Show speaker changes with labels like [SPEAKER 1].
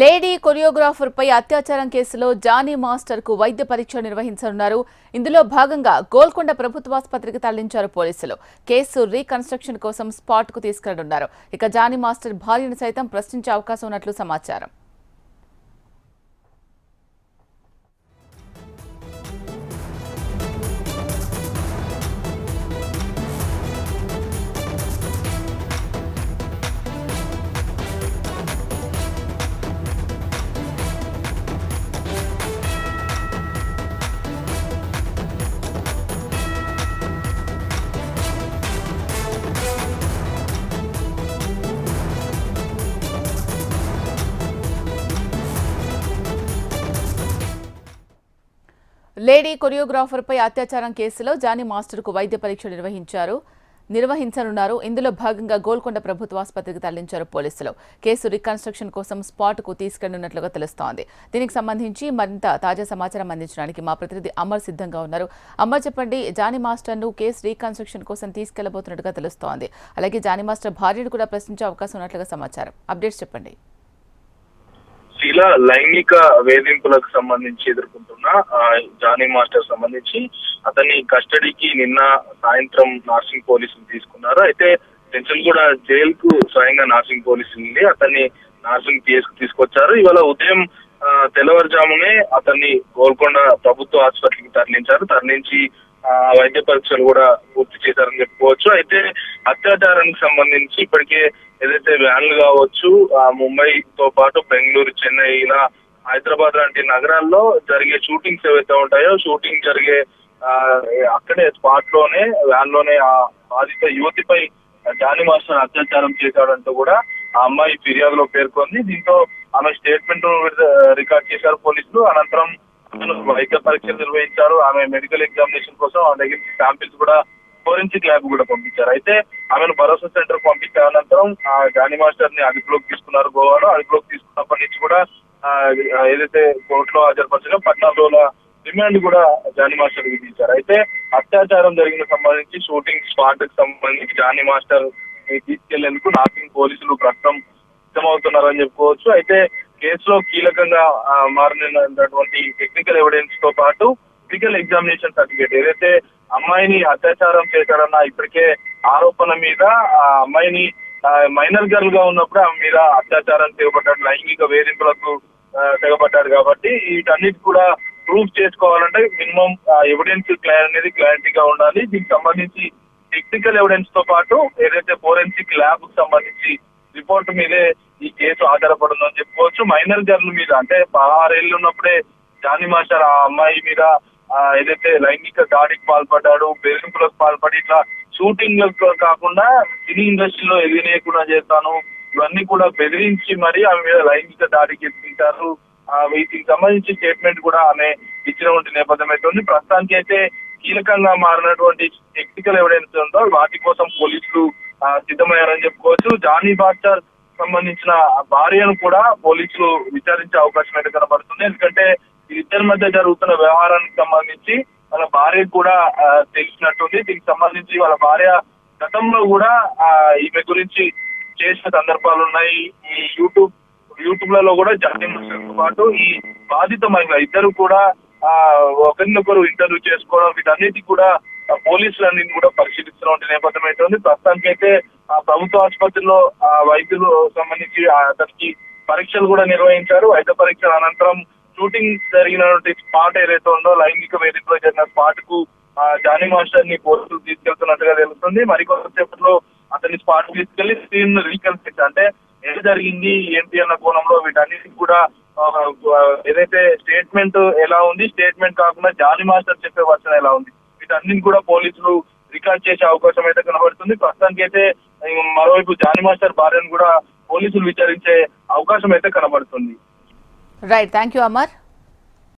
[SPEAKER 1] Lady choreographer పై అత్యాచారం కేసులో Johnny మాస్టర్కు వైద్య పరీక్ష నిర్వహించనున్నారు. ఇందులో భాగంగా గోల్కొండ ప్రభుత్వాసుపత్రికి తరలించారు పోలీసులు. కేసు రీకన్స్ట్రక్షన్ కోసం స్పాట్కు తీసుకెళ్ళనున్నారు. ఇక జానీ మాస్టర్ భార్యను సైతం ప్రశ్నించే అవకాశం ఉన్నట్లు సమాచారం. లేడీ కొరియోగ్రాఫర్ పై అత్యాచారం కేసులో జానీ మాస్టర్కు వైద్య పరీక్ష నిర్వహించారు. నిర్వహించనున్నారు. ఇందులో భాగంగా గోల్కొండ ప్రభుత్వ ఆసుపత్రికి తరలించారు పోలీసులు. కేసు రికన్స్ట్రక్షన్ కోసం స్పాట్కు తీసుకెళ్ళనున్నట్లుగా తెలుస్తోంది. దీనికి సంబంధించి మరింత తాజా సమాచారం అందించడానికి మా ప్రతినిధి అమర్ సిద్ధంగా ఉన్నారు. అమర్ చెప్పండి జానీ మాస్టర్ను కేసు రీకన్స్ట్రక్షన్ కోసం తీసుకెళ్ళబోతున్నట్టుగా తెలుస్తోంది. అలాగే జానీ మాస్టర్ భార్యను కూడా ప్రశ్నించే అవకాశం ఉన్నట్లుగా సమాచారం. అప్డేట్స్ చెప్పండి.
[SPEAKER 2] ఇలా లైంగిక వేధింపులకు సంబంధించి ఎదుర్కొంటున్న జానీ మాస్టర్ సంబంధించి అతన్ని కస్టడీకి నిన్న సాయంత్రం నార్సింగ్ పోలీసులు తీసుకున్నారు. అయితే టెన్షన్ కూడా జైల్కు స్వయంగా నార్సింగ్ పోలీసులు వెళ్ళి అతన్ని నార్సింగ్ తీసుకొచ్చారు. ఇవాళ ఉదయం తెల్లవారుజామునే అతన్ని గోల్కొండ ప్రభుత్వ ఆసుపత్రికి తరలించారు. తరలించి వైద్య పరీక్షలు కూడా పూర్తి చేశారని చెప్పుకోవచ్చు. అయితే అత్యాచారానికి సంబంధించి ఇప్పటికే ఏదైతే వ్యాన్లు కావచ్చు ఆ, ముంబైతో పాటు బెంగళూరు చెన్నై ఇలా హైదరాబాద్ లాంటి నగరాల్లో జరిగే షూటింగ్స్ ఏవైతే ఉంటాయో షూటింగ్ జరిగే ఆ, అక్కడే స్పాట్లోనే వ్యాన్లోనే ఆ బాధిత యువతిపై జానీ మాస్టర్ అత్యాచారం చేశాడంటూ కూడా ఆ అమ్మాయి ఫిర్యాదులో పేర్కొంది. దీంతో ఆమె స్టేట్మెంట్ రికార్డ్ చేశారు పోలీసులు. అనంతరం వైద్య పరీక్షలు నిర్వహించారు. ఆమె మెడికల్ ఎగ్జామినేషన్ కోసం ఆమె దగ్గర శాంపిల్స్ కూడా ఫోరెన్సిక్ ల్యాబ్ కూడా పంపించారు. అయితే ఆమెను భరోసా సెంటర్ పంపించిన అనంతరం ఆ జానీ మాస్టర్ని అదుపులోకి తీసుకున్నారు గోవాలో. అదుపులోకి తీసుకున్నప్పటి నుంచి కూడా ఏదైతే కోర్టులో హాజరుపరచడం పద్నాలుగు రోజుల రిమాండ్ కూడా జానీ మాస్టర్ విధించారు. అయితే అత్యాచారం జరిగిన సంబంధించి షూటింగ్ స్పాట్కి సంబంధించి జానీ మాస్టర్ తీసుకెళ్ళేందుకు నాసింగ్ పోలీసులు ప్రస్తుతం సిద్ధమవుతున్నారని చెప్పుకోవచ్చు. అయితే కేసులో కీలకంగా మారినటువంటి టెక్నికల్ ఎవిడెన్స్తో పాటు ఫిజికల్ ఎగ్జామినేషన్ సర్టిఫికేట్ ఏదైతే అమ్మాయిని అత్యాచారం చేశారన్న ఇప్పటికే ఆరోపణ మీద ఆ అమ్మాయిని మైనర్ గర్ల్గా ఉన్నప్పుడు ఆమె మీద అత్యాచారం చేయబడ్డాడు లైంగిక వేధింపులకు తెగబడ్డాడు కాబట్టి వీటన్నిటి కూడా ప్రూఫ్ చేసుకోవాలంటే మినిమం ఎవిడెన్స్ క్లారి అనేది క్లారిటీగా ఉండాలి. దీనికి సంబంధించి టెక్నికల్ ఎవిడెన్స్తో పాటు ఏదైతే ఫోరెన్సిక్ ల్యాబ్కు సంబంధించి రిపోర్ట్ మీదే ఈ కేసు ఆధారపడుతుందని చెప్పుకోవచ్చు. మైనర్ గర్ల్ మీద అంటే పదహారేళ్ళు ఉన్నప్పుడే జానీ మాస్టర్ ఆ అమ్మాయి మీద ఏదైతే లైంగిక దాడికి పాల్పడ్డాడు బెదిరింపులకు పాల్పడి ఇట్లా షూటింగ్ కాకుండా సినీ ఇండస్ట్రీలో ఎదిగినేయకుండా చేస్తాను. ఇవన్నీ కూడా బెదిరించి మరి ఆమె మీద లైంగిక దాడికి ఎత్తింటారు వీటికి సంబంధించి స్టేట్మెంట్ కూడా ఆమె ఇచ్చినటువంటి నేపథ్యం అయితే ఉంది ప్రస్తుతానికి అయితే కీలకంగా మారినటువంటి టెక్నికల్ ఎవిడెన్స్ ఉందో వాటి కోసం పోలీసులు సిద్ధమయ్యారని చెప్పుకోవచ్చు. జానీ బాస్టర్ సంబంధించిన భార్యను కూడా పోలీసులు విచారించే అవకాశం అయితే కనబడుతుంది. ఎందుకంటే ఇద్దరి మధ్య జరుగుతున్న వ్యవహారానికి సంబంధించి వాళ్ళ భార్యకు కూడా తెలిసినట్టుంది. దీనికి సంబంధించి వాళ్ళ భార్య గతంలో కూడా ఈమె గురించి చేసిన సందర్భాలు ఉన్నాయి. ఈ యూట్యూబ్ యూట్యూబ్లలో కూడా జాతీయ పాటు ఈ బాధిత మహిళ ఇద్దరు కూడా ఒకరినొకరు ఇంటర్వ్యూ చేసుకోవడం వీటన్నిటి కూడా పోలీసులు పోలీసులన్నీ కూడా పరిశీలిస్తున్న నేపథ్యం అయితే ఉంది. ప్రస్తుతానికి అయితే ఆ ప్రభుత్వ ఆసుపత్రిలో ఆ వైద్యులు సంబంధించి అతనికి పరీక్షలు కూడా నిర్వహించారు. వైద్య పరీక్షల అనంతరం షూటింగ్ జరిగినటువంటి స్పాట్ ఏదైతే ఉందో లైంగిక వేదికలో జరిగిన స్పాట్కు జానీ మాస్టర్ని పోలీసులు తీసుకెళ్తున్నట్టుగా తెలుస్తుంది. మరికొంతసేపట్లో అతని స్పాట్ తీసుకెళ్ళి సీన్ రీకన్స్ట్రక్ట్ అంటే ఏం జరిగింది ఏంటి అన్న కోణంలో వీటన్నిటికి కూడా ఏదైతే స్టేట్మెంట్ ఎలా ఉంది స్టేట్మెంట్ కాకుండా జానీ మాస్టర్ చెప్పే వర్షన్ ఎలా ఉంది? వీటన్నిటిని కూడా పోలీసులు రికార్డ్ చేసే అవకాశం అయితే కనబడుతుంది. ప్రస్తుతానికి అయితే మరోవైపు జానీ మాస్టర్ భార్యను కూడా పోలీసులు విచారించే అవకాశం అయితే కనబడుతుంది.
[SPEAKER 1] Right thank you Amar